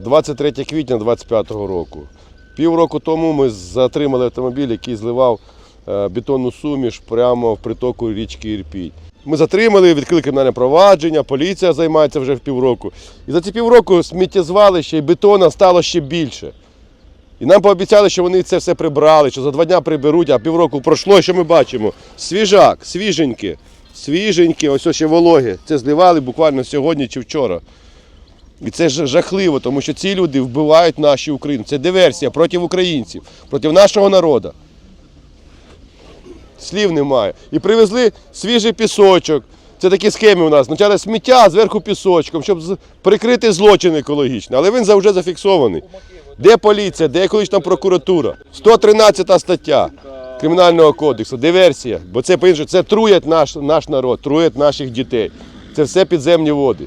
23 квітня 25 року. Півроку тому ми затримали автомобіль, який зливав е, бетонну суміш прямо в притоку річки Ірпінь. Ми затримали, відкрили кримінальне провадження, поліція займається вже в півроку. І за ці півроку сміттєзвалища і бетона стало ще більше. І нам пообіцяли, що вони це все прибрали, що за два дня приберуть, а півроку пройшло, що ми бачимо? Свіжак, свіженьке, свіженьке, ось ось ще вологе. Це зливали буквально сьогодні чи вчора. І це жахливо, тому що ці люди вбивають наші України. Це диверсія проти українців, проти нашого народу. Слів немає. І привезли свіжий пісочок. Це такі схеми у нас. Спочатку сміття, зверху пісочком, щоб прикрити злочин екологічний. Але він вже зафіксований. Де поліція, де екологічна прокуратура? 113 стаття Кримінального кодексу, диверсія. Бо це по-іншому, це труять наш, наш народ, труять наших дітей. Це все підземні води.